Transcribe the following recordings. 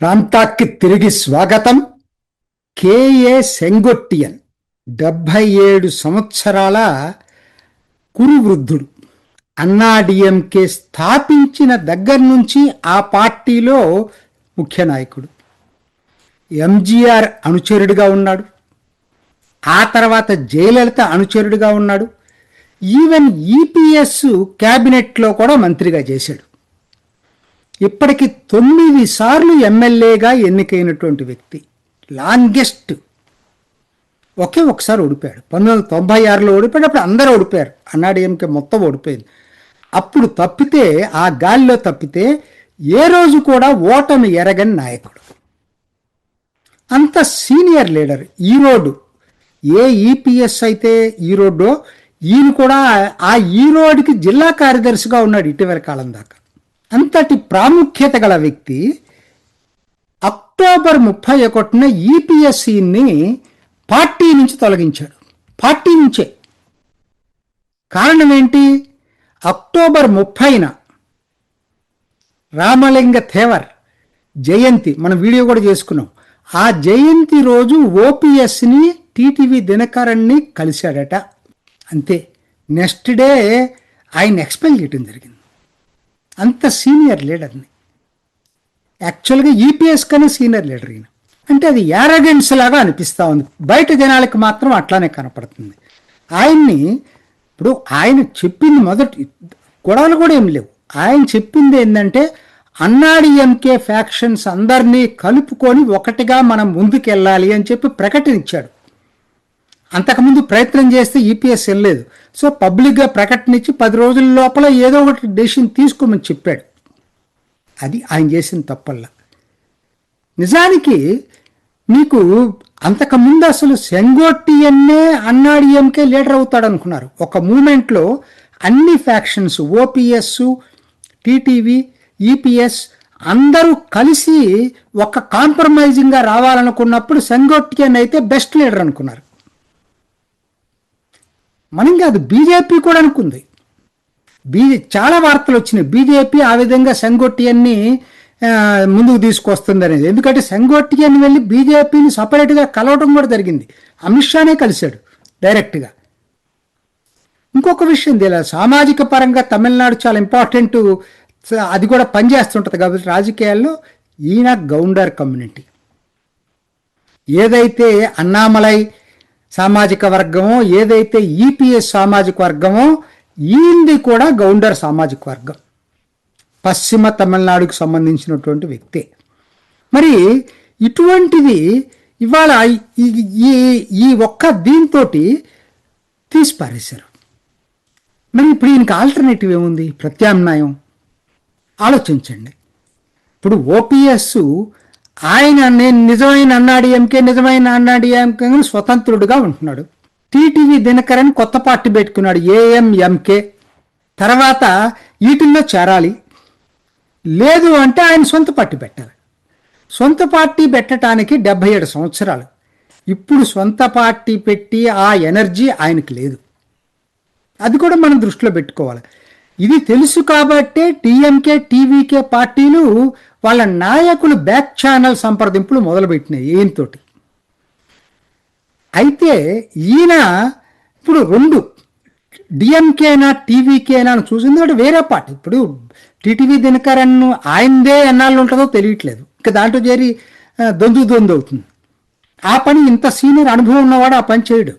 ప్రాంతాక్కి తిరిగి స్వాగతం. కేఏ సెంగొట్టియన్ డెబ్భై ఏడు సంవత్సరాల కురువృద్ధుడు. అన్నాడీఎంకే స్థాపించిన దగ్గర నుంచి ఆ పార్టీలో ముఖ్య నాయకుడు. ఎంజీఆర్ అనుచరుడిగా ఉన్నాడు. ఆ తర్వాత జయలలిత అనుచరుడిగా ఉన్నాడు. ఈవెన్ ఈపీఎస్ క్యాబినెట్లో కూడా మంత్రిగా చేశాడు. ఇప్పటికి తొమ్మిది సార్లు ఎమ్మెల్యేగా ఎన్నికైనటువంటి వ్యక్తి లాంగెస్ట్. ఒకే ఒకసారి ఓడిపోయాడు. పంతొమ్మిది వందల తొంభై ఆరులో ఓడిపోయాడు. అప్పుడు అందరూ ఓడిపోయారు. అన్నాడీఎంకే మొత్తం ఓడిపోయింది. అప్పుడు తప్పితే ఆ గాలిలో తప్పితే ఏ రోజు కూడా ఓటమి ఎరగని నాయకుడు. అంత సీనియర్ లీడర్. ఈరోడు ఏ ఈపీఎస్ అయితే ఈరోడ్డో ఈయన కూడా ఆ ఈరోడ్కి జిల్లా కార్యదర్శిగా ఉన్నాడు ఇటీవల కాలం దాకా. అంతటి ప్రాముఖ్యత గల వ్యక్తి అక్టోబర్ ముప్పై ఒకటిన ఈపీఎస్సిని పార్టీ నుంచి తొలగించాడు. పార్టీ నుంచే. కారణం ఏంటి అక్టోబర్ ముప్పైన రామలింగ తేవర్ జయంతి మనం వీడియో కూడా చేసుకున్నాం. ఆ జయంతి రోజు ఓపీఎస్ని టీటీవీ దినకరణ్ని కలిశాడట. అంతే. నెక్స్ట్ డే ఆయన ఎక్స్పెల్ చేయడం జరిగింది. అంత సీనియర్ లీడర్ని యాక్చువల్గా ఈపీఎస్ కన్నా సీనియర్ లీడర్ ఈయన. అంటే అది యారగెన్స్ లాగా అనిపిస్తూ ఉంది. బయట జనాలకి మాత్రం అట్లానే కనపడుతుంది. ఆయన్ని ఇప్పుడు ఆయన చెప్పింది మొదటి గొడవలు కూడా ఏం లేవు. ఆయన చెప్పింది ఏంటంటే అన్నాడీఎంకే ఫ్యాక్షన్స్ అందరినీ కలుపుకొని ఒకటిగా మనం ముందుకెళ్ళాలి అని చెప్పి ప్రకటన ఇచ్చాడు అంతకుముందు ప్రయత్నం చేస్తే ఈపీఎస్ వెళ్ళలేదు. సో పబ్లిక్గా ప్రకటన ఇచ్చి పది రోజుల లోపల ఏదో ఒకటి డెసిషన్ తీసుకోమని చెప్పాడు. అది ఆయన చేసిన తప్పల్లా. నిజానికి మీకు అంతకుముందు అసలు సెంగోటియన్నే అన్నాడీఎంకే లీడర్ అవుతాడు అనుకున్నారు ఒక మూమెంట్లో అన్ని ఫ్యాక్షన్స్ ఓపీఎస్ టీటీవీ ఈపీఎస్ అందరూ కలిసి ఒక కాంప్రమైజింగ్గా రావాలనుకున్నప్పుడు సెంగోటియన్ అయితే బెస్ట్ లీడర్ అనుకున్నారు. మనం కాదు బీజేపీ కూడా అనుకుంది. బీజే చాలా వార్తలు వచ్చినాయి. బీజేపీ ఆ విధంగా సెంగొట్టియన్ని ముందుకు తీసుకొస్తుంది అనేది ఎందుకంటే అని వెళ్ళి బీజేపీని సపరేట్గా కలవడం కూడా జరిగింది. అమిత్ షానే కలిశాడు డైరెక్ట్గా ఇంకొక విషయం తెలియ సామాజిక పరంగా తమిళనాడు చాలా ఇంపార్టెంట్ అది కూడా పనిచేస్తుంటుంది కాబట్టి రాజకీయాల్లో ఈయన గౌండర్ కమ్యూనిటీ. ఏదైతే అన్నామలై సామాజిక వర్గమో ఏదైతే ఈపీఎస్ సామాజిక వర్గమో ఈంది కూడా గౌండర్ సామాజిక వర్గం. పశ్చిమ తమిళనాడుకు సంబంధించినటువంటి వ్యక్తే. మరి ఇటువంటిది ఇవాళ ఈ ఈ ఒక్క దీంతో తీసి పారేశారు మరి ఇప్పుడు ఈయనకి ఆల్టర్నేటివ్ ఏముంది? ప్రత్యామ్నాయం. ఆలోచించండి. ఇప్పుడు ఓపీఎస్ ఆయన నేను నిజమైన అన్నాడీఎంకే నిజమైన అన్నాడీఎంకే స్వతంత్రుడుగా ఉంటున్నాడు. టీటీవీ దినకరన్ కొత్త పార్టీ పెట్టుకున్నాడు ఏఎంఎంకే తర్వాత వీటిల్లో చేరాలి. లేదు అంటే ఆయన సొంత పార్టీ పెట్టాలి. సొంత పార్టీ పెట్టడానికి డెబ్బై ఏడు సంవత్సరాలు. ఇప్పుడు సొంత పార్టీ పెట్టి ఆ ఎనర్జీ ఆయనకి లేదు. అది కూడా మనం దృష్టిలో పెట్టుకోవాలి. ఇది తెలుసు కాబట్టే టీఎంకే టీవీకే పార్టీలు వాళ్ళ నాయకులు బ్యాక్ ఛానల్ సంప్రదింపులు మొదలుపెట్టినాయి ఈయనతోటి అయితే ఈయన ఇప్పుడు రెండు డిఎంకేనా టీవీకేనా అని చూసింది అంటే వేరే పార్టీ. ఇప్పుడు టీటీవీ దినకరన్ ఆయనదే ఎన్నాళ్ళు ఉంటుందో తెలియట్లేదు. ఇంకా దాంట్లో చేరి దొందు దొందు అవుతుంది. ఆ పని ఇంత సీనియర్ అనుభవం ఉన్నవాడు ఆ పని చేయడు.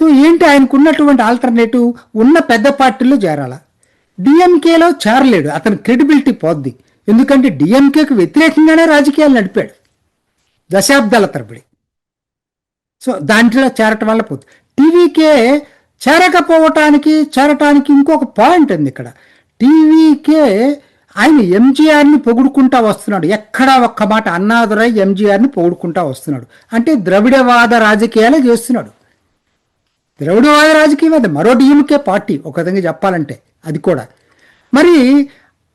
సో ఏంటి ఆయనకున్నటువంటి ఆల్టర్నేటివ్? ఉన్న పెద్ద పార్టీలో చేరాల? డిఎంకేలో చేరలేడు. అతని క్రెడిబిలిటీ పోద్ది. ఎందుకంటే డిఎంకేకి వ్యతిరేకంగానే రాజకీయాలు నడిపాడు. దశాబ్దాల తరబడి. సో దాంట్లో చేరటం వల్ల పోతుంది టీవీకే చేరకపోవటానికి చేరటానికి ఇంకొక పాయింట్ ఉంది ఇక్కడ. టీవీకే ఆయన ఎంజీఆర్ని పొగుడుకుంటా వస్తున్నాడు. ఎక్కడా ఒక్క మాట అన్నాదురై ఎంజీఆర్ని పొగుడుకుంటా వస్తున్నాడు. అంటే ద్రవిడవాద రాజకీయాలే చేస్తున్నాడు. ద్రవిడవాద రాజకీయం అది మరో డిఎంకే పార్టీ ఒక విధంగా చెప్పాలంటే అది కూడా. మరి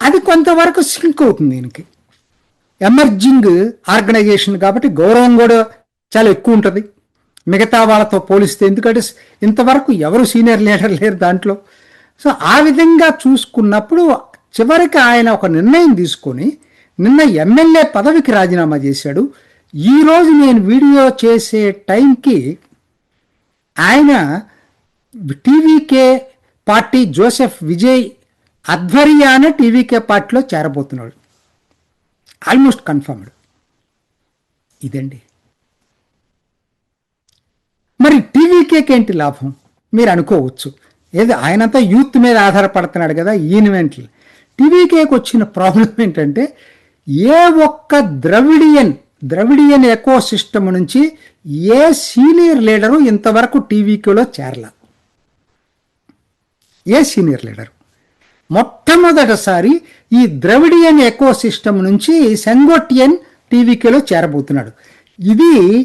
అది కొంతవరకు సింక్ అవుతుంది దీనికి. ఎమర్జింగ్ ఆర్గనైజేషన్ కాబట్టి గౌరవం కూడా చాలా ఎక్కువ ఉంటుంది. మిగతా వాళ్ళతో పోలిస్తే ఎందుకంటే ఇంతవరకు ఎవరు సీనియర్ లీడర్ లేరు దాంట్లో. సో ఆ విధంగా చూసుకున్నప్పుడు చివరికి ఆయన ఒక నిర్ణయం తీసుకొని నిన్న ఎమ్మెల్యే పదవికి రాజీనామా చేశాడు. ఈరోజు నేను వీడియో చేసే టైంకి ఆయన టీవీకే పార్టీ జోసెఫ్ విజయ్ అధ్వర్యాన టీవీకే పార్టీలో చేరబోతున్నాడు. Almost confirmed. ఇదండి. మరి టీవీకేకి ఏంటి లాభం? మీరు అనుకోవచ్చు. ఏది ఆయనంతా యూత్ మీద ఆధారపడుతున్నాడు కదా ఈయన వెంటనే టీవీకేకి వచ్చిన ప్రాబ్లం ఏంటంటే ఏ ఒక్క ద్రవిడియన్ ద్రవిడియన్ ఎకో సిస్టమ్ నుంచి ఏ సీనియర్ లీడరు ఇంతవరకు టీవీకేలో చేరల? A senior leader? మొట్టమొదటిసారి ఈ ద్రవిడియన్ ఎకో సిస్టమ్ నుంచి సెంగోటియన్ టీవీకేలో చేరబోతున్నాడు. ఇది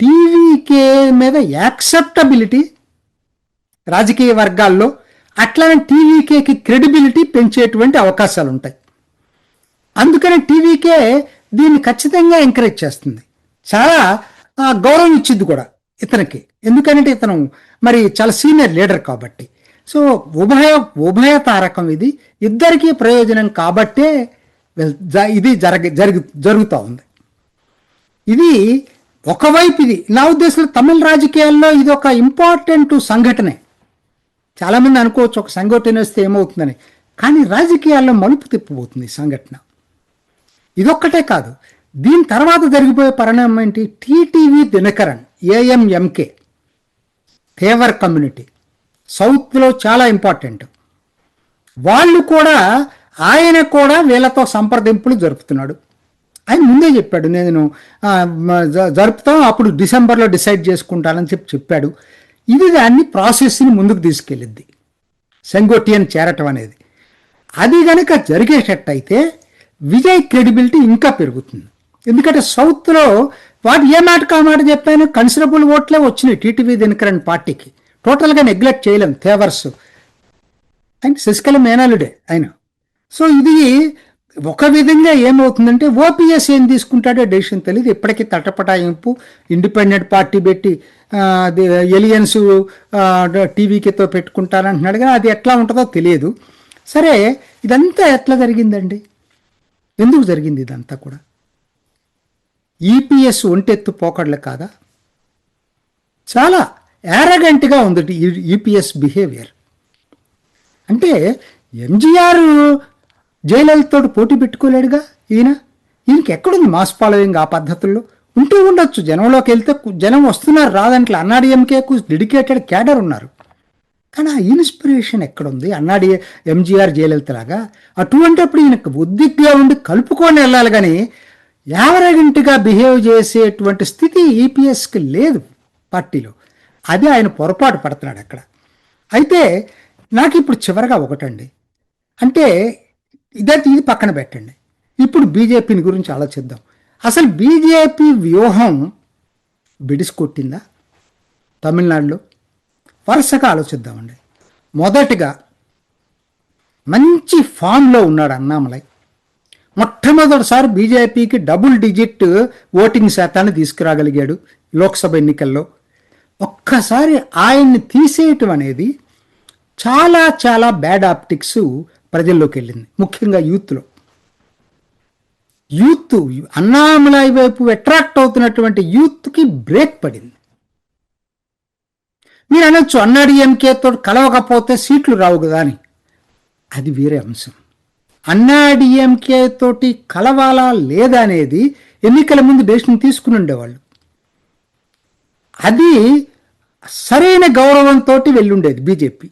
టీవీకే మీద యాక్సెప్టబిలిటీ రాజకీయ వర్గాల్లో అట్లానే టీవీకేకి క్రెడిబిలిటీ పెంచేటువంటి అవకాశాలు ఉంటాయి అందుకని టీవీకే దీన్ని ఖచ్చితంగా ఎంకరేజ్ చేస్తుంది. చాలా ఆ, గౌరవం ఇచ్చింది కూడా ఇతనికి. ఎందుకంటే ఇతను మరి చాలా సీనియర్ లీడర్ కాబట్టి. సో ఉభయ ఉభయ తారకం ఇది. ఇద్దరికీ ప్రయోజనం కాబట్టే జ- ఇది జరగ జరుగు జరుగుతూ ఉంది. ఇది ఒకవైపు ఇది. నా ఉద్దేశంలో తమిళ రాజకీయాల్లో ఇది ఒక ఇంపార్టెంట్ సంఘటనే. చాలామంది అనుకోవచ్చు ఒక సంఘటన వస్తే ఏమవుతుందని. కానీ రాజకీయాల్లో మలుపు తిప్పబోతుంది ఈ సంఘటన. ఇదొక్కటే కాదు. దీని తర్వాత జరిగిపోయే పరిణామం ఏంటి? TTV Dhinakaran AMMK favour community సౌత్లో చాలా ఇంపార్టెంట్. వాళ్ళు కూడా ఆయన కూడా వీళ్ళతో సంప్రదింపులు జరుపుతున్నాడు. ఆయన ముందే చెప్పాడు నేను జరుపుతాం అప్పుడు డిసెంబర్లో డిసైడ్ చేసుకుంటానని చెప్పి చెప్పాడు. ఇది దాన్ని ప్రాసెస్ని ముందుకు తీసుకెళ్ళిద్ది. సెంగోటియన్ చేరటం అనేది. అది కనుక జరిగేటట్టయితే విజయ్ క్రెడిబిలిటీ ఇంకా పెరుగుతుంది. ఎందుకంటే సౌత్లో వాడు ఏ మాటకు ఆ మాట చెప్పాను కన్సిడరబుల్ ఓట్లే వచ్చినాయి టీటీవీ దినకరణ్ పార్టీకి. టోటల్గా నెగ్లెక్ట్ చేయలేం ఫేవర్స్ ఆయన శశికళ మేనాలుడే ఆయన. సో ఇది ఒక విధంగా ఏమవుతుందంటే ఓపీఎస్ ఏం తీసుకుంటాడో డెసిషన్ తెలియదు ఇప్పటికీ తటపటాయింపు ఇండిపెండెంట్ పార్టీ పెట్టి అది ఎలియన్స్ టీవీకితో పెట్టుకుంటానంటున్నాడు కానీ అది ఎట్లా ఉంటుందో తెలియదు సరే ఇదంతా ఎట్లా జరిగిందండి? ఎందుకు జరిగింది ఇదంతా కూడా? ఈపీఎస్ ఒంటెత్తు పోకడలు కాదా? చాలా యారగెంట్గా ఉంది ఈపీఎస్ బిహేవియర్ అంటే ఎంజీఆర్ జయలలితతో పోటీ పెట్టుకోలేడుగా ఈయన? ఈయనకి ఎక్కడుంది మాస్ ఫాలోయింగ్ ఆ పద్ధతుల్లో? ఉంటూ ఉండొచ్చు జనంలోకి వెళ్తే జనం వస్తున్నారు రాదంట్లో అన్నాడీఎంకేకు డెడికేటెడ్ క్యాడర్ ఉన్నారు. కానీ ఆ ఇన్స్పిరేషన్ ఎక్కడుంది? అన్నాడి ఎంజీఆర్ జయలలిత లాగా అటువంటిప్పుడు ఈయనకు ఉద్దిగ్గా ఉండి కలుపుకొని వెళ్ళాలి కానీ యావరేగంట్గా బిహేవ్ చేసేటువంటి స్థితి ఈపీఎస్కి లేదు పార్టీలో. అది ఆయన పొరపాటు పడుతున్నాడు అక్కడ. అయితే నాకు ఇప్పుడు చివరగా ఒకటండి. అంటే ఇదంతా ఇది పక్కన పెట్టండి. ఇప్పుడు బీజేపీని గురించి ఆలోచిద్దాం. అసలు బీజేపీ వ్యూహం బిడిసికొట్టిందా తమిళనాడులో? వరుసగా ఆలోచిద్దామండి. మొదటిగా మంచి ఫామ్లో ఉన్నాడు అన్నామలై. మొట్టమొదటిసారి బీజేపీకి డబుల్ డిజిట్ ఓటింగ్ శాతాన్ని తీసుకురాగలిగాడు లోక్సభ ఎన్నికల్లో. ఒక్కసారి ఆయన్ని తీసేయటం అనేది చాలా చాలా బ్యాడ్ ఆప్టిక్స్ ప్రజల్లోకి వెళ్ళింది ముఖ్యంగా యూత్లో. యూత్ అన్నామలై వైపు అట్రాక్ట్ అవుతున్నటువంటి యూత్కి బ్రేక్ పడింది. మీరు అనొచ్చు అన్నాడీఎంకేతో తోటి కలవకపోతే సీట్లు రావు కదా అని. అది వేరే అంశం. అన్నాడీఎంకే తోటి కలవాలా లేదా అనేది ఎన్నికల ముందు డెసిషన్ తీసుకుని ఉండేవాళ్ళు. అది సరైన గౌరవంతో వెళ్ళుండేది బీజేపీ.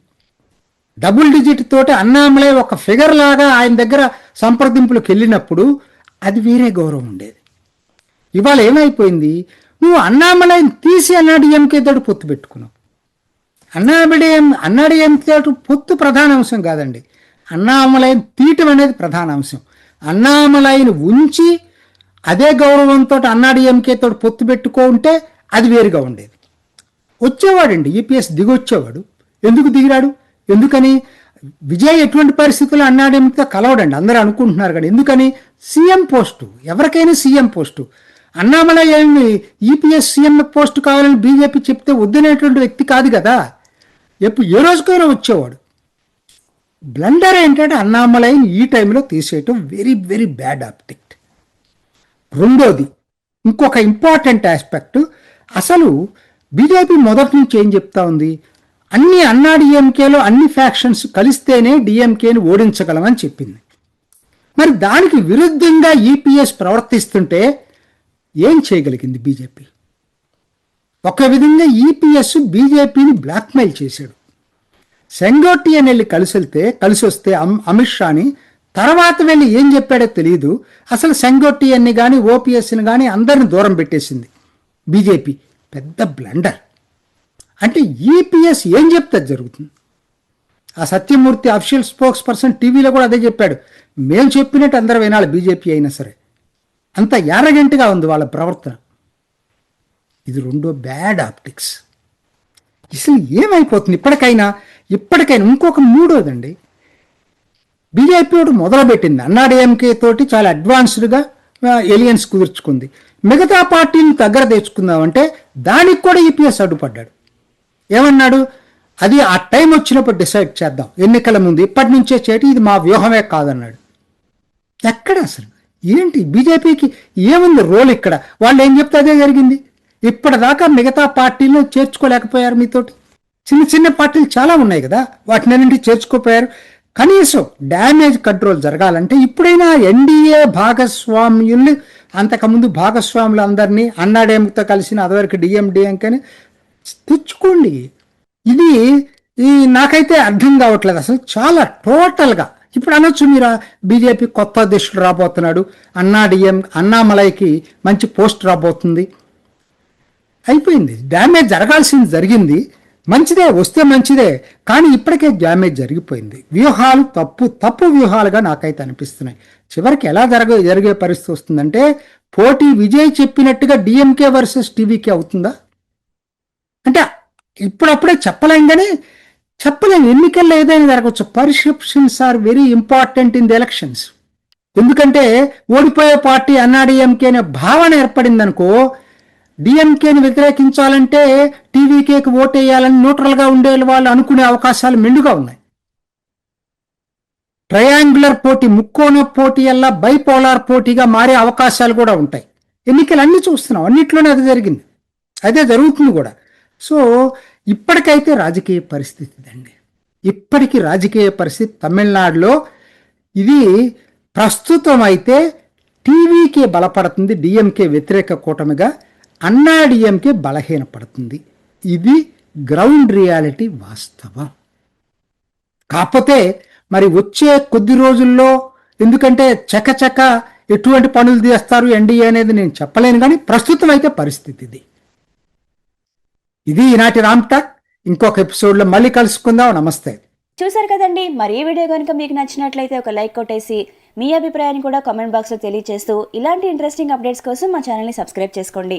డబుల్ డిజిట్ తోటి అన్నామలై ఒక ఫిగర్ లాగా ఆయన దగ్గర సంప్రదింపులకు వెళ్ళినప్పుడు అది వేరే గౌరవం ఉండేది. ఇవాళ ఏమైపోయింది? నువ్వు అన్నామలైని తీసి అన్నాడీఎంకే తోటి పొత్తు పెట్టుకున్నావు. అన్నాబిడిఎం అన్నాడీఎంకే తేటు పొత్తు ప్రధాన అంశం కాదండి. అన్నామలైన తీయటం అనేది ప్రధాన అంశం. అన్నామలైని ఉంచి అదే గౌరవంతో అన్నాడీఎంకే తోటి పొత్తు పెట్టుకో ఉంటే అది వేరుగా ఉండేది. వచ్చేవాడండి ఈపీఎస్ దిగొచ్చేవాడు. ఎందుకు దిగిరాడు? ఎందుకని? విజయ్ ఎటువంటి పరిస్థితుల్లో అన్నాడేమితో కలవడండి? అందరూ అనుకుంటున్నారు కానీ ఎందుకని? CM post. ఎవరికైనా సీఎం పోస్టు. అన్నామలై ఏమి ఈపీఎస్ సీఎం పోస్టు కావాలని బీజేపీ చెప్తే వద్దనేటువంటి వ్యక్తి కాదు కదా. ఎప్పుడు ఏ రోజుకైనా వచ్చేవాడు. బ్లండర్ ఏంటంటే అన్నామలైన్ ఈ టైంలో తీసేయటం వెరీ వెరీ బ్యాడ్ ఆప్టిక్ట్ రెండోది ఇంకొక ఇంపార్టెంట్ ఆస్పెక్ట్ అసలు బీజేపీ మొదటి నుంచి ఏం చెప్తా ఉంది? అన్ని అన్నా డిఎంకేలో అన్ని ఫ్యాక్షన్స్ కలిస్తేనే డిఎంకేని ఓడించగలమని చెప్పింది. మరి దానికి విరుద్ధంగా ఈపీఎస్ ప్రవర్తిస్తుంటే ఏం చేయగలిగింది బీజేపీ? ఒక విధంగా ఈపీఎస్ బీజేపీని బ్లాక్మెయిల్ చేశాడు. సెంగోటి అని వెళ్ళి కలిసి వెళ్తే కలిసి వస్తే అమ్- అమిత్ షాని తర్వాత వెళ్ళి ఏం చెప్పాడో తెలియదు అసలు సెంగోటి అని కానీ ఓపీఎస్ని కానీ అందరిని దూరం పెట్టేసింది బీజేపీ పెద్ద బ్లండర్. అంటే ఈపీఎస్ ఏం చెప్తే జరుగుతుంది? ఆ సత్యమూర్తి అఫిషియల్ స్పోక్స్ పర్సన్ టీవీలో కూడా అదే చెప్పాడు. మేము చెప్పినట్టు అందరూ వినాలి బీజేపీ అయినా సరే. అంత యారగెంట్గా ఉంది వాళ్ళ ప్రవర్తన. ఇది రెండో బ్యాడ్ ఆప్టిక్స్. అసలు ఏమైపోతుంది? ఇప్పటికైనా ఇప్పటికైనా ఇంకొక మూడోదండి. బీజేపీ ఒకటి మొదలుపెట్టింది. అన్నాడీఎంకే తోటి చాలా అడ్వాన్స్డ్గా ఎలియన్స్ కుదుర్చుకుంది. మిగతా పార్టీని దగ్గర తెచ్చుకుందామంటే దానికి కూడా ఈపీఎస్ అడ్డుపడ్డాడు ఏమన్నాడు? అది ఆ టైం వచ్చినప్పుడు డిసైడ్ చేద్దాం. ఎన్నికల ముందు ఇప్పటి నుంచే చేటి ఇది మా వ్యూహమే కాదన్నాడు. ఎక్కడ అసలు? ఏంటి? బీజేపీకి ఏముంది రోల్ ఇక్కడ? వాళ్ళు ఏం చెప్తే అదే జరిగింది? ఇప్పటిదాకా మిగతా పార్టీలను చేర్చుకోలేకపోయారు మీతోటి. చిన్న చిన్న పార్టీలు చాలా ఉన్నాయి కదా వాటిని అన్నింటి చేర్చుకోపోయారు. కనీసం డ్యామేజ్ కంట్రోల్ జరగాలంటే ఇప్పుడైనా ఎన్డీఏ భాగస్వామ్యులు అంతకుముందు భాగస్వాములు అందరినీ అన్నాడేమితో కలిసిన అదివరకు డిఎండిఎంకని తెచ్చుకోండి. ఇది ఈ నాకైతే అర్థం కావట్లేదు అసలు చాలా టోటల్గా. ఇప్పుడు అనొచ్చు మీరు బీజేపీ కొత్త అధ్యక్షుడు రాబోతున్నాడు అన్నా డిఎం అన్నామలైకి మంచి పోస్ట్ రాబోతుంది. అయిపోయింది. డ్యామేజ్ జరగాల్సింది జరిగింది. మంచిదే వస్తే మంచిదే కానీ ఇప్పటికే డ్యామేజ్ జరిగిపోయింది. వ్యూహాలు తప్పు తప్పు వ్యూహాలుగా నాకైతే అనిపిస్తున్నాయి. చివరికి ఎలా జరగ జరిగే పరిస్థితి వస్తుందంటే పోటీ విజయ్ చెప్పినట్టుగా డిఎంకే వర్సెస్ టీవీకే అవుతుందా? అంటే ఇప్పుడప్పుడే చెప్పలేం కానీ చెప్పలేం. ఎన్నికల్లో ఏదైనా జరగవచ్చు perceptions are very important in the elections. ఎందుకంటే ఓడిపోయే పార్టీ అన్నాడీఎంకే అనే భావన ఏర్పడిందనుకో డిఎంకేని వ్యతిరేకించాలంటే టీవీకేకి ఓటేయాలని న్యూట్రల్గా ఉండే వాళ్ళు అనుకునే అవకాశాలు మెండుగా ఉన్నాయి. ట్రయాంగులర్ పోటీ ముక్కోణ పోటీ అలా బైపోలార్ పోటీగా మారే అవకాశాలు కూడా ఉంటాయి. ఎన్నికలు అన్ని చూస్తున్నాం అన్నిట్లోనే అది జరిగింది. అదే జరుగుతుంది కూడా. సో ఇప్పటికైతే రాజకీయ పరిస్థితి అండి ఇప్పటికీ రాజకీయ పరిస్థితి తమిళనాడులో ఇది ప్రస్తుతం అయితే టీవీకే బలపడుతుంది డిఎంకే వ్యతిరేక కూటమిగా అన్నాడియంకే బలహీనపడుతుంది. ఇది గ్రౌండ్ రియాలిటీ వాస్తవం. కాకపోతే మరి వచ్చే కొద్ది రోజుల్లో ఎందుకంటే చకచక ఎటువంటి పనులు తీస్తారు ఎన్డీఏ అనేది నేను చెప్పలేను కానీ ప్రస్తుతం అయితే పరిస్థితి ఇది. ఇది ఈనాటి రామ్టాక్ ఇంకొక ఎపిసోడ్లో మళ్ళీ కలుసుకుందాం. నమస్తే. చూసారు కదండి మరి ఈ వీడియో కనుక మీకు నచ్చినట్లయితే ఒక లైక్ కొట్టేసి మీ అభిప్రాయాన్ని కూడా కామెంట్ బాక్స్లో తెలియజేస్తూ ఇలాంటి ఇంట్రెస్టింగ్ అప్డేట్స్ కోసం మా ఛానల్ని సబ్స్క్రైబ్ చేసుకోండి.